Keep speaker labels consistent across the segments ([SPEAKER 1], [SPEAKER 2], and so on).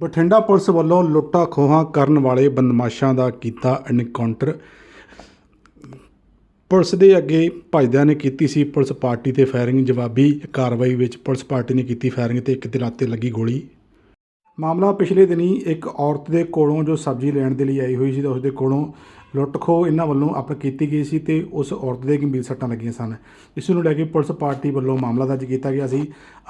[SPEAKER 1] Bathinda police ਵੱਲੋਂ ਲੁੱਟਾਂ ਖੋਹਾਂ ਕਰਨ ਵਾਲੇ ਬਦਮਾਸ਼ਾਂ ਦਾ ਕੀਤਾ ਐਨਕਾਊਂਟਰ ਪੁਲਿਸ ਦੇ ਅੱਗੇ ਭਜਦਿਆਂ ਨੇ ਕੀਤੀ ਸੀ ਪੁਲਿਸ ਪਾਰਟੀ ਤੇ ਫਾਇਰਿੰਗ। ਜਵਾਬੀ ਕਾਰਵਾਈ ਵਿੱਚ ਪੁਲਿਸ ਪਾਰਟੀ ਨੇ ਕੀਤੀ ਫਾਇਰਿੰਗ ਤੇ ਇੱਕ ਦੇ ਲੱਤ ਤੇ ਲੱਗੀ ਗੋਲੀ। ਮਾਮਲਾ ਪਿਛਲੇ ਦਿਨੀ ਇੱਕ ਔਰਤ ਦੇ ਕੋਲੋਂ ਜੋ ਸਬਜ਼ੀ ਲੈਣ ਦੇ ਲਈ ਆਈ ਹੋਈ ਸੀ ਤਾਂ ਉਸ ਦੇ ਕੋਲੋਂ ਲੁੱਟ ਖੋਹ ਇਹਨਾਂ ਵੱਲੋਂ ਆਪਣਾ ਕੀਤੀ ਗਈ ਸੀ ਤੇ ਉਸ ਔਰਤ ਦੇ ਗੰਭੀਰ ਸੱਟਾਂ ਲੱਗੀਆਂ ਸਨ। ਇਸ ਨੂੰ ਲੈ ਕੇ ਪੁਲਿਸ ਪਾਰਟੀ ਵੱਲੋਂ ਮਾਮਲਾ ਦਰਜ ਕੀਤਾ ਗਿਆ ਸੀ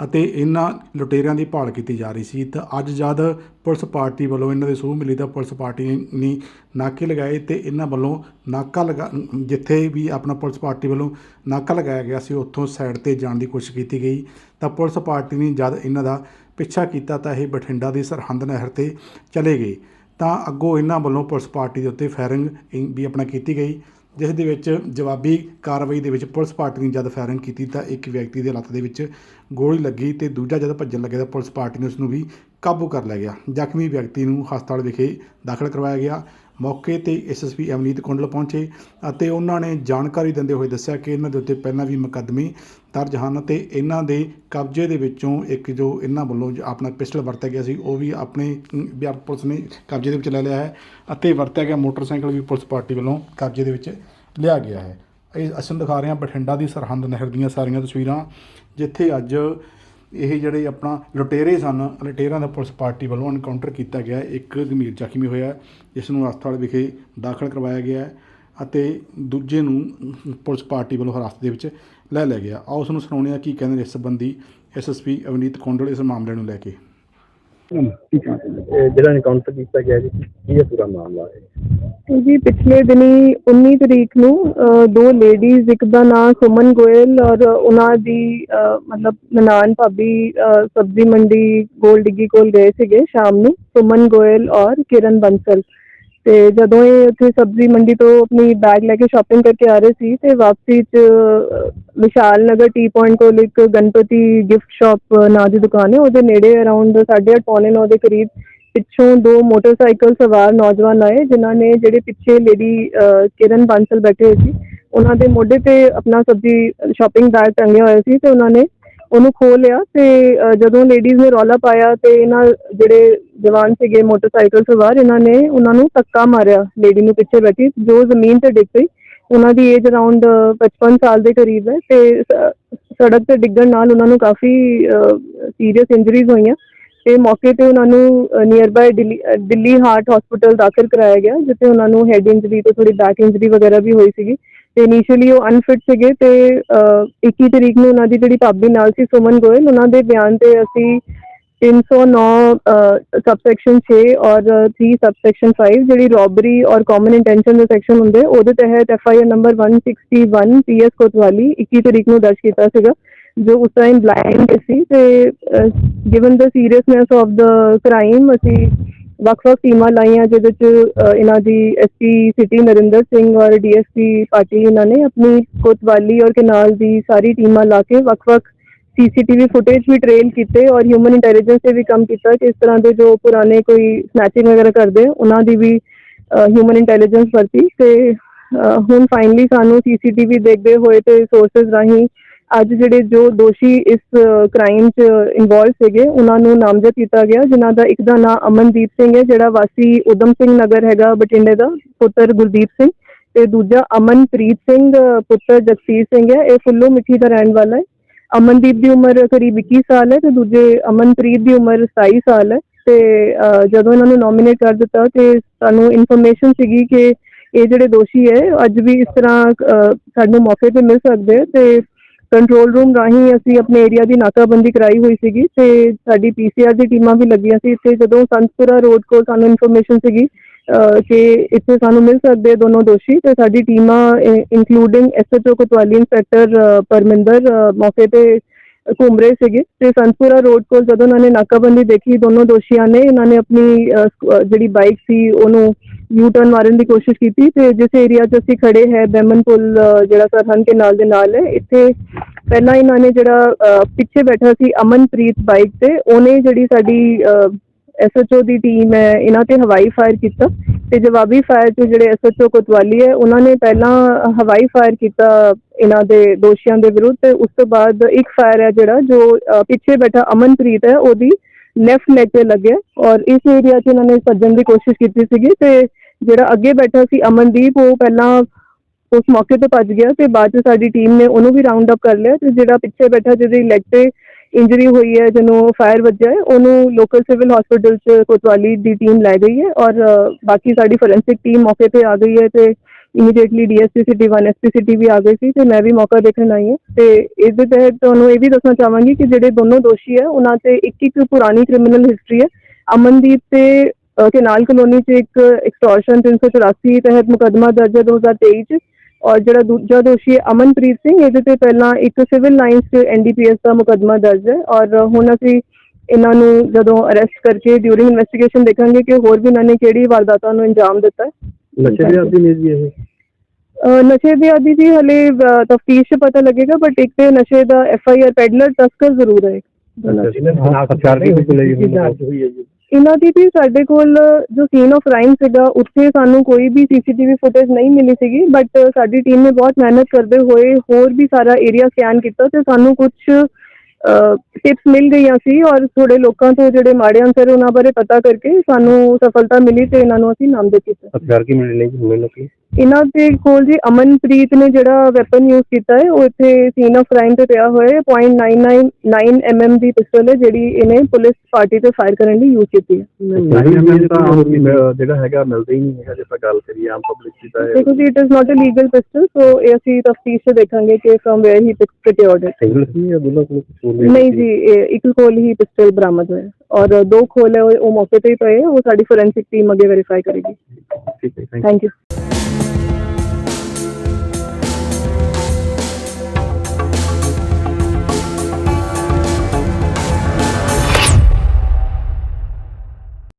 [SPEAKER 1] ਅਤੇ ਇਹਨਾਂ ਲੁਟੇਰਿਆਂ ਦੀ ਭਾਲ ਕੀਤੀ ਜਾ ਰਹੀ ਸੀ। ਤਾਂ ਅੱਜ ਜਦ ਪੁਲਿਸ ਪਾਰਟੀ ਵੱਲੋਂ ਇਹਨਾਂ ਦੇ ਸੂਹ ਮਿਲੀ ਤਾਂ ਪੁਲਿਸ ਪਾਰਟੀ ਨੇ ਨਾਕੇ ਲਗਾਏ ਤੇ ਇਹਨਾਂ ਵੱਲੋਂ ਨਾਕਾ ਲਗਾ ਜਿੱਥੇ ਵੀ ਆਪਣਾ ਪੁਲਿਸ ਪਾਰਟੀ ਵੱਲੋਂ ਨਾਕਾ ਲਗਾਇਆ ਗਿਆ ਸੀ, ਉੱਥੋਂ ਸਾਈਡ ਤੇ ਜਾਣ ਦੀ ਕੋਸ਼ਿਸ਼ ਕੀਤੀ ਗਈ। ਤਾਂ ਪੁਲਿਸ ਪਾਰਟੀ ਨੇ ਜਦ ਇਹਨਾਂ ਦਾ ਪਿੱਛਾ ਕੀਤਾ ਤਾਂ ਇਹ ਬਠਿੰਡਾ ਦੀ ਸਰਹੰਦ ਨਹਿਰ ਤੇ ਚਲੇ ਗਏ। ਤਾਂ ਅੱਗੋਂ ਇਹਨਾਂ ਵੱਲੋਂ ਪੁਲਿਸ ਪਾਰਟੀ ਦੇ ਉੱਤੇ ਫਾਇਰਿੰਗ ਵੀ ਆਪਣਾ ਕੀਤੀ ਗਈ, ਜਿਸ ਦੇ ਵਿੱਚ ਜਵਾਬੀ ਕਾਰਵਾਈ ਦੇ ਵਿੱਚ ਪੁਲਿਸ ਪਾਰਟੀ ਨੇ ਜਦ ਫਾਇਰਿੰਗ ਕੀਤੀ ਤਾਂ ਇੱਕ ਵਿਅਕਤੀ ਦੇ ਲੱਤ ਦੇ ਵਿੱਚ ਗੋਲੀ ਲੱਗੀ ਤੇ ਦੂਜਾ ਜਦ ਭੱਜਣ ਲੱਗਿਆ ਤਾਂ ਪੁਲਿਸ ਪਾਰਟੀ ਨੇ ਉਸ ਨੂੰ ਵੀ ਕਾਬੂ ਕਰ ਲਿਆ ਗਿਆ। ਜ਼ਖਮੀ ਵਿਅਕਤੀ ਨੂੰ ਹਸਪਤਾਲ ਵਿਖੇ ਦਾਖਲ ਕਰਵਾਇਆ ਗਿਆ। ਮੌਕੇ ਤੇ ਐਸਐਸਪੀ ਅਮਨੀਤ ਕੁੰਡਲ ਪਹੁੰਚੇ ਅਤੇ ਉਹਨਾਂ ਨੇ ਜਾਣਕਾਰੀ ਦਿੰਦੇ ਹੋਏ ਦੱਸਿਆ ਕਿ ਇਹਨਾਂ ਦੇ ਉੱਤੇ ਪਹਿਲਾਂ ਵੀ ਮੁਕੱਦਮੇ ਦਰਜ ਹਨ ਤੇ ਇਹਨਾਂ ਦੇ ਕਬਜ਼ੇ ਦੇ ਵਿੱਚੋਂ ਇੱਕ ਜੋ ਇਹਨਾਂ ਵੱਲੋਂ ਆਪਣਾ ਪਿਸਟਲ ਵਰਤਿਆ ਗਿਆ ਸੀ ਉਹ ਵੀ ਆਪਣੇ ਅਮ, ਪੁਲਿਸ ਨੇ ਕਬਜ਼ੇ ਦੇ ਵਿੱਚ ਲੈ ਲਿਆ ਹੈ ਅਤੇ ਵਰਤਿਆ ਗਿਆ ਮੋਟਰਸਾਈਕਲ ਵੀ ਪੁਲਿਸ ਪਾਰਟੀ ਵੱਲੋਂ ਕਬਜ਼ੇ ਦੇ ਵਿੱਚ ਲਿਆ ਗਿਆ ਹੈ। ਇਹ ਅਸੀਂ ਦਿਖਾ ਰਹੇ ਹਾਂ ਬਠਿੰਡਾ ਦੀ ਸਰਹੰਦ ਨਹਿਰ ਦੀਆਂ ਸਾਰੀਆਂ ਤਸਵੀਰਾਂ ਜਿੱਥੇ ਅੱਜ ਇਹ ਜਿਹੜੇ ਆਪਣਾ ਲੁਟੇਰੇ ਸਨ ਲੁਟੇਰਾਂ ਦਾ ਪੁਲਿਸ ਪਾਰਟੀ ਵੱਲੋਂ ਐਨਕਾਊਂਟਰ ਕੀਤਾ ਗਿਆ। ਇੱਕ ਗੰਭੀਰ ਜ਼ਖਮੀ ਹੋਇਆ, ਜਿਸ ਨੂੰ ਹਸਪਤਾਲ ਵਿਖੇ ਦਾਖਲ ਕਰਵਾਇਆ ਗਿਆ ਅਤੇ ਦੂਜੇ ਨੂੰ ਪੁਲਿਸ ਪਾਰਟੀ ਵੱਲੋਂ ਹਿਰਾਸਤ ਦੇ ਵਿੱਚ ਲੈ ਲਿਆ ਗਿਆ। ਆਓ ਉਸ ਨੂੰ ਸੁਣਾਉਂਦੇ ਹਾਂ ਕੀ ਕਹਿੰਦੇ ਨੇ ਇਸ ਸੰਬੰਧੀ ਐਸਐਸਪੀ ਅਵਨੀਤ ਕੋਂਡਲ ਇਸ ਮਾਮਲੇ ਨੂੰ ਲੈ ਕੇ।
[SPEAKER 2] ਜਿਹੜਾ ਐਨਕਾਊਂਟਰ ਕੀਤਾ ਗਿਆ ਜੀ ਕੀ ਇਹ ਪੂਰਾ ਮਾਮਲਾ ਹੈ?
[SPEAKER 3] ਜੀ ਪਿਛਲੇ ਦਿਨੀ 19 ਤਰੀਕ ਨੂੰ ਦੋ ਲੇਡੀਜ਼ ਇੱਕ ਦਾ ਨਾਮ ਸੁਮਨ ਗੋਇਲ ਔਰ ਉਹਨਾਂ ਦੀ ਮਤਲਬ ਨਨਾਨ ਭਾਬੀ ਸਬਜ਼ੀ ਮੰਡੀ ਗੋਲ ਡਿੱਗੀ ਕੋਲ ਗਏ ਸੀਗੇ ਸ਼ਾਮ ਨੂੰ ਸੁਮਨ ਗੋਇਲ ਔਰ ਕਿਰਨ ਬੰਸਲ। ਤੇ ਜਦੋਂ ਇਹ ਉੱਥੇ ਸਬਜ਼ੀ ਮੰਡੀ ਤੋਂ ਆਪਣੀ ਬੈਗ ਲੈ ਕੇ ਸ਼ਾਪਿੰਗ ਕਰਕੇ ਆ ਰਹੇ ਸੀ ਤੇ ਵਾਪਸੀ 'ਚ ਵਿਸ਼ਾਲ ਨਗਰ ਟੀ ਪੁਆਇੰਟ ਕੋਲ ਇੱਕ ਗਣਪਤੀ ਗਿਫਟ ਸ਼ਾਪ ਨਾਂ ਦੀ ਦੁਕਾਨ ਹੈ। ਉਹਦੇ ਨੇੜੇ ਅਰਾਊਂਡ 8:30 ਪੌਣੇ ਨੌ ਦੇ ਕਰੀਬ ਪਿੱਛੋਂ ਦੋ ਮੋਟਰਸਾਈਕਲ ਸਵਾਰ ਨੌਜਵਾਨ ਆਏ, ਜਿਨ੍ਹਾਂ ਨੇ ਜਿਹੜੇ ਪਿੱਛੇ ਲੇਡੀ ਕਿਰਨ ਬਾਂਸਲ ਬੈਠੇ ਹੋਏ ਸੀ। ਉਹਨਾਂ ਦੇ ਮੋਢੇ ਤੇ ਆਪਣਾ ਸਬਜ਼ੀ ਸ਼ਾਪਿੰਗ ਬੈਗ ਟੰਗਿਆ ਹੋਇਆ ਸੀ ਤੇ ਉਹਨਾਂ ਨੇ ਉਹਨੂੰ ਖੋਹ ਲਿਆ ਤੇ ਜਦੋਂ ਲੇਡੀਜ਼ ਨੇ ਰੌਲਾ ਪਾਇਆ ਤੇ ਇਹਨਾਂ ਜਿਹੜੇ ਜਵਾਨ ਸੀਗੇ ਮੋਟਰਸਾਈਕਲ ਸਵਾਰ, ਇਹਨਾਂ ਨੇ ਉਹਨਾਂ ਨੂੰ ਧੱਕਾ ਮਾਰਿਆ ਲੇਡੀ ਨੂੰ ਪਿੱਛੇ ਬੈਠੀ, ਜੋ ਜ਼ਮੀਨ ਤੇ ਡਿੱਗ ਪਈ, ਉਹਨਾਂ ਦੀ ਏਜ ਅਰਾਊਂਡ 55 ਸਾਲ ਦੇ ਕਰੀਬ ਹੈ ਤੇ ਸੜਕ ਤੇ ਡਿੱਗਣ ਨਾਲ ਉਹਨਾਂ ਨੂੰ ਕਾਫੀ ਸੀਰੀਅਸ ਇੰਜਰੀਜ਼ ਹੋਈਆਂ। ਤੇ ਮੌਕੇ ਤੇ ਉਹਨਾਂ ਨੂੰ near by Delhi Delhi heart hospital ਦਾਖਲ ਕਰਾਇਆ ਗਿਆ ਜਿੱਥੇ ਉਹਨਾਂ ਨੂੰ ਹੈਡ ਇੰਜਰੀ ਤੇ ਥੋੜੀ ਬੈਕ ਇੰਜਰੀ ਵਗੈਰਾ ਵੀ ਹੋਈ ਸੀਗੀ। ਤੇ ਇਨੀਸ਼ੀਅਲੀ ਉਹ ਅਨਫਿਟ ਸੀਗੇ ਤੇ ਅ, 21 ਤਰੀਕ ਨੂੰ ਉਹਨਾਂ ਦੀ ਜਿਹੜੀ ਭਾਬੀ ਨਾਲ ਸੀ ਸੁਮਨ ਗੋਇਲ ਉਹਨਾਂ ਦੇ ਬਿਆਨ ਤੇ ਅਸੀਂ 309 ਸਬਸੈਕਸ਼ਨ 6 ਔਰ 3 ਸਬਸੈਕਸ਼ਨ 5 ਜਿਹੜੀ ਰੋਬਰੀ ਔਰ ਕਾਮਨ ਇੰਟੈਂਸ਼ਨ ਦੇ ਸੈਕਸ਼ਨ ਹੁੰਦੇ ਉਹਦੇ ਤਹਿਤ F I R number 161 PS Kotwali 21 ਤਰੀਕ ਨੂੰ ਦਰਜ ਕੀਤਾ ਸੀਗਾ। ਜੋ ਉਸ ਟਾਈਮ ਬਲਾਈਂਡ ਸੀ ਤੇ given the seriousness of the crime ਅਸੀਂ ਵੱਖ-ਵੱਖ ਟੀਮਾਂ ਲਾਈਆਂ, ਜਿਹਦੇ ਚ ਇਹਨਾਂ ਦੀ ਐਸਪੀ ਸਿਟੀ ਨਰਿੰਦਰ ਸਿੰਘ ਔਰ ਡੀਐਸਪੀ ਪਾਟਿਲ ਇਹਨਾਂ ਨੇ ਆਪਣੀ ਕੋਤਵਾਲੀ ਔਰ ਕਨਾਲ ਦੀ ਸਾਰੀ ਟੀਮਾਂ ਲਾ ਕੇ ਵੱਖ-ਵੱਖ ਸੀਸੀਟੀਵੀ ਫੁਟੇਜ ਵੀ ਟ੍ਰੇਲ ਕੀਤੇ ਔਰ ਹਿਊਮਨ ਇੰਟੈਲੀਜੈਂਸ ਤੇ ਵੀ ਕੰਮ ਕੀਤਾ ਕਿ ਇਸ ਤਰ੍ਹਾਂ ਦੇ ਜੋ ਪੁਰਾਣੇ ਕੋਈ ਸਨੈਚਿੰਗ ਵਗੈਰਾ ਕਰਦੇ, ਉਹਨਾਂ ਦੀ ਵੀ ਹਿਊਮਨ ਇੰਟੈਲੀਜੈਂਸ ਵਰਤੀ ਤੇ ਹੁਣ ਫਾਈਨਲੀ ਸਾਨੂੰ ਸੀਸੀਟੀਵੀ ਦੇਖਦੇ ਹੋਏ ਤੇ ਸੋਰਸਸ ਰਾਹੀਂ ਅੱਜ ਜਿਹੜੇ ਜੋ ਦੋਸ਼ੀ ਇਸ ਕ੍ਰਾਈਮ 'ਚ ਇਨਵੋਲਵ ਸੀਗੇ, ਉਹਨਾਂ ਨੂੰ ਨਾਮਜ਼ਦ ਕੀਤਾ ਗਿਆ, ਜਿਨ੍ਹਾਂ ਦਾ ਇੱਕ ਦਾ ਨਾਮ ਅਮਨਦੀਪ ਸਿੰਘ ਹੈ, ਜਿਹੜਾ ਵਾਸੀ ਉਦਮ ਸਿੰਘ ਨਗਰ ਹੈਗਾ ਬਠਿੰਡੇ ਦਾ, ਪੁੱਤਰ ਗੁਰਦੀਪ ਸਿੰਘ ਤੇ ਦੂਜਾ ਅਮਨਪ੍ਰੀਤ ਸਿੰਘ ਪੁੱਤਰ ਜਗਸੀਰ ਸਿੰਘ ਹੈ, ਇਹ ਫੁੱਲੋ ਮਿੱਠੀ ਦਾ ਰਹਿਣ ਵਾਲਾ ਹੈ। ਅਮਨਦੀਪ ਦੀ ਉਮਰ ਕਰੀਬ 21 ਸਾਲ ਹੈ ਤੇ ਦੂਜੇ ਅਮਨਪ੍ਰੀਤ ਦੀ ਉਮਰ 27 ਸਾਲ ਹੈ ਤੇ ਜਦੋਂ ਇਹਨਾਂ ਨੂੰ ਨੋਮੀਨੇਟ ਕਰ ਦਿੱਤਾ ਤੇ ਸਾਨੂੰ ਇਨਫੋਰਮੇਸ਼ਨ ਸੀਗੀ ਕਿ ਇਹ ਜਿਹੜੇ ਦੋਸ਼ੀ ਹੈ, ਅੱਜ ਵੀ ਇਸ ਤਰ੍ਹਾਂ ਸਾਨੂੰ ਮੌਕੇ ਤੇ ਮਿਲ ਸਕਦੇ ਆ ਤੇ ਕੰਟਰੋਲ ਰੂਮ ਰਾਹੀਂ ਅਸੀਂ ਆਪਣੇ ਏਰੀਆ ਦੀ ਨਾਕਾਬੰਦੀ ਕਰਾਈ ਹੋਈ ਸੀਗੀ ਤੇ ਸਾਡੀ ਪੀਸੀਆਰ ਦੀ ਟੀਮਾਂ ਵੀ ਲੱਗੀਆਂ ਸੀ ਤੇ ਜਦੋਂ ਸੰਤਪੁਰਾ ਰੋਡ ਕੋਲ ਸਾਨੂੰ ਇਨਫੋਰਮੇਸ਼ਨ ਸੀਗੀ ਕਿ ਇੱਥੇ ਸਾਨੂੰ ਮਿਲ ਸਕਦੇ ਦੋਨੋਂ ਦੋਸ਼ੀ, ਤੇ ਸਾਡੀ ਟੀਮਾਂ including SHO Kotwali inspector Parminder ਮੌਕੇ ਤੇ ਘੁੰਮ ਰਹੇ ਸੀਗੇ। ਤੇ ਸੰਤਪੁਰਾ ਰੋਡ ਕੋਲ ਜਦੋਂ ਉਹਨਾਂ ਨੇ ਨਾਕਾਬੰਦੀ ਦੇਖੀ, ਦੋਨੋਂ ਦੋਸ਼ੀਆਂ ਨੇ, ਇਹਨਾਂ ਨੇ ਆਪਣੀ ਜਿਹੜੀ ਬਾਈਕ ਸੀ, ਉਹਨੂੰ ਯੂ ਟਰਨ ਮਾਰਨ ਦੀ ਕੋਸ਼ਿਸ਼ ਕੀਤੀ ਤੇ ਜਿਸ ਏਰੀਆ 'ਚ ਅਸੀਂ ਖੜੇ ਹੈ, ਬੈਮਨ ਪੁਲ ਜਿਹੜਾ ਸਰਹੰਦ ਕੇ ਨਾਲ ਦੇ ਨਾਲ ਹੈ, ਇੱਥੇ ਪਹਿਲਾਂ ਇਹਨਾਂ ਨੇ ਜਿਹੜਾ ਪਿੱਛੇ ਬੈਠਾ ਸੀ ਅਮਨਪ੍ਰੀਤ ਬਾਈਕ ਤੇ, ਉਹਨੇ ਜਿਹੜੀ ਸਾਡੀ ਐਸਐਚਓ ਦੀ ਟੀਮ ਹੈ, ਇਹਨਾਂ ਤੇ ਹਵਾਈ ਫਾਇਰ ਕੀਤਾ ਤੇ ਜਵਾਬੀ ਫਾਇਰ 'ਚ ਜਿਹੜੇ ਐਸਐਚਓ ਕੋਤਵਾਲੀ ਹੈ, ਉਹਨਾਂ ਨੇ ਪਹਿਲਾਂ ਹਵਾਈ ਫਾਇਰ ਕੀਤਾ ਇਹਨਾਂ ਦੇ ਦੋਸ਼ੀਆਂ ਦੇ ਵਿਰੁੱਧ ਤੇ ਉਸ ਤੋਂ ਬਾਅਦ ਇੱਕ ਫਾਇਰ ਹੈ ਜਿਹੜਾ ਜੋ ਪਿੱਛੇ ਬੈਠਾ ਅਮਨਪ੍ਰੀਤ ਹੈ, ਉਹਦੀ ਲੈਫਟ ਲੈਗ ਤੇ ਲੱਗਿਆ ਔਰ ਇਸ ਏਰੀਆ 'ਚ ਇਹਨਾਂ ਨੇ ਭੱਜਣ ਦੀ ਕੋਸ਼ਿਸ਼ ਕੀਤੀ ਸੀਗੀ ਤੇ ਜਿਹੜਾ ਅੱਗੇ ਬੈਠਾ ਸੀ ਅਮਨਦੀਪ, ਉਹ ਪਹਿਲਾਂ ਉਸ ਮੌਕੇ ਤੇ ਭੱਜ ਗਿਆ ਤੇ ਬਾਅਦ 'ਚ ਸਾਡੀ ਟੀਮ ਨੇ ਉਹਨੂੰ ਵੀ ਰਾਉਂਡ ਅਪ ਕਰ ਲਿਆ ਤੇ ਜਿਹੜਾ ਪਿੱਛੇ ਬੈਠਾ ਜਿਹਦੀ ਲੈਗ ਤੇ ਇੰਜਰੀ ਹੋਈ ਹੈ, ਜਿਹਨੂੰ ਫਾਇਰ ਵੱਜਿਆ ਹੈ, ਉਹਨੂੰ ਲੋਕਲ ਸਿਵਲ ਹਸਪੀਟਲ 'ਚ ਕੋਤਵਾਲੀ ਦੀ ਟੀਮ ਲੈ ਗਈ ਹੈ ਔਰ ਬਾਕੀ ਸਾਡੀ ਫੋਰੈਂਸਿਕ ਟੀਮ ਮੌਕੇ ਤੇ ਆ ਗਈ ਹੈ ਤੇ immediately DSP city 1 SP city ਵੀ ਆ ਗਏ ਸੀ ਤੇ ਮੈਂ ਵੀ ਮੌਕਾ ਦੇਖਣ ਆਈ ਹਾਂ। ਤੇ ਦੇ ਤਹਿਤ ਤੁਹਾਨੂੰ ਇਹ ਵੀ ਦੱਸਣਾ ਚਾਹਾਂਗੀ ਕਿ ਜਿਹੜੇ ਦੋਨੋਂ ਦੋਸ਼ੀ ਹੈ ਉਹਨਾਂ ਤੇ ਇੱਕ ਇੱਕ ਪੁਰਾਣੀ ਕ੍ਰਿਮੀਨਲ ਹਿਸਟਰੀ ਹੈ। ਅਮਨਦੀਪ ਤੇ ਅ, ਕਨਾਲ ਕਲੋਨੀ 'ਚ ਇੱਕ ਐਕਸਟੋਰਸ਼ਨ 384 ਤਹਿਤ ਮੁਕੱਦਮਾ ਦਰਜ ਹੈ 2023 'ਚ। ਔਰ ਜਿਹੜਾ ਦੂਜਾ ਦੋਸ਼ੀ ਹੈ ਅਮਨਪ੍ਰੀਤ ਸਿੰਘ ਇਹਦੇ ਤੇ ਪਹਿਲਾਂ ਇੱਕ ਸਿਵਲ ਲਾਈਨਸ 'ਚ ਐਨਡੀਪੀਐਸ ਦਾ ਮੁਕੱਦਮਾ ਦਰਜ ਹੈ। ਔਰ ਹੁਣ ਅਸੀਂ ਇਹਨਾਂ ਨੂੰ ਜਦੋਂ ਅਰੈਸਟ ਕਰਕੇ ਡਿਊਰਿੰਗ ਇਨਵੈਸਟੀਗੇਸ਼ਨ ਦੇਖਾਂਗੇ ਕਿ ਹੋਰ ਵੀ ਇਹਨਾਂ ਨੇ ਕਿਹੜੀ ਵਾਰਦਾਤਾਂ ਨੂੰ ਅੰਜਾਮ ਦਿੱਤਾ
[SPEAKER 2] ਨਸ਼ੇ ਦੇ ਆਦੀ ਨੇ ਜੀ ਇਹ?
[SPEAKER 3] ਅ, ਨਸ਼ੇ ਦੇ ਆਦੀ ਜੀ ਹਲੇ ਤਫਤੀਸ਼ 'ਚ ਪਤਾ ਲੱਗੇਗਾ ਬਟ ਇੱਕ ਤੇ ਨਸ਼ੇ ਦਾ ਐਫ ਆਈ ਆਰ ਪੈਡਲਰ ਤਸਕਰ ਜ਼ਰੂਰ ਹੈ।
[SPEAKER 2] ਦੀ ਹੋਈ ਹੈ ਜੀ।
[SPEAKER 3] ਇਹਨਾਂ ਦੀ ਵੀ ਸਾਡੇ ਕੋਲ ਜੋ ਸੀਨ ਆਫ ਕ੍ਰਾਈਮ ਸੀਗਾ ਉੱਥੇ ਸਾਨੂੰ ਕੋਈ ਵੀ ਸੀਸੀਟੀਵੀ ਫੁਟੇਜ ਨਹੀਂ ਮਿਲੀ ਸੀਗੀ ਬਟ ਸਾਡੀ ਟੀਮ ਨੇ ਬਹੁਤ ਮਿਹਨਤ ਕਰਦੇ ਹੋਏ ਹੋਰ ਵੀ ਸਾਰਾ ਏਰੀਆ ਸਕੈਨ ਕੀਤਾ ਤੇ ਸਾਨੂੰ ਕੁਝ ਟਿਪਸ ਮਿਲ ਗਈਆਂ ਸੀ ਔਰ ਥੋੜੇ ਲੋਕਾਂ ਤੋਂ ਜਿਹੜੇ ਮਾੜੇ ਅੰਸਰ ਉਹਨਾਂ ਬਾਰੇ ਪਤਾ ਕਰਕੇ ਸਾਨੂੰ ਸਫਲਤਾ ਮਿਲੀ ਤੇ ਇਹਨਾਂ ਨੂੰ ਅਸੀਂ ਨਾਮਜ਼ਦ ਕੀਤਾ।
[SPEAKER 2] ਹਥਿਆਰ ਕੀ ਮਿਲੇ ਨੇ ਮੈਨੂੰ ਕੀ
[SPEAKER 3] ਇਹਨਾਂ ਦੇ ਕੋਲ ਜੀ ਅਮਨਪ੍ਰੀਤ ਨੇ ਜਿਹੜਾ ਵੈਪਨ ਯੂਜ਼ ਕੀਤਾ ਹੈ ਉਹ ਇੱਥੇ ਸੀਨ ਆਫ ਕ੍ਰਾਈਮ ਤੇ ਪਿਆ ਹੋਇਆ ਹੈ .999 mm ਦੀ ਪਿਸਟਲ ਹੈ ਜਿਹੜੀ ਇਹਨੇ ਪੁਲਿਸ ਪਾਰਟੀ ਤੇ ਫਾਇਰ ਕਰਨ ਲਈ ਯੂਜ਼ ਕੀਤੀ ਹੈ।
[SPEAKER 2] ਨਹੀਂ ਤਾਂ ਹੋਰ ਵੀ ਮ- ਜਿਹੜਾ ਹੈਗਾ ਮਿਲਦਾ ਹੀ ਨਹੀਂ ਹੈਗਾ ਜੇ ਆਪਾਂ ਗੱਲ ਕਰੀਏ ਆਮ ਪਬਲਿਕ ਦੀ ਤਾਂ
[SPEAKER 3] ਦੇਖੋ ਜੀ it is not a legal pistol so ਇਹ ਅਸੀਂ ਤਫਤੀਸ਼ ਚ ਦੇਖਾਂਗੇ ਕਿ from where he procured it ਨਹੀਂ ਜੀ ਇੱਕ ਕੋਲ ਹੀ ਪਿਸਟਲ ਬਰਾਮਦ ਹੋਇਆ। ਔਰ ਦੋ ਖੋਲ ਹੈ ਉਹ ਉਹ ਮੌਕੇ ਤੇ ਹੀ ਪਏ ਉਹ ਸਾਡੀ ਫੋਰੈਂਸਿਕ ਟੀਮ ਅੱਗੇ ਵੈਰੀਫਾਈ ਕਰੇਗੀ।
[SPEAKER 2] ਠੀਕ ਹੈ
[SPEAKER 3] ਥੈਂਕ ਯੂ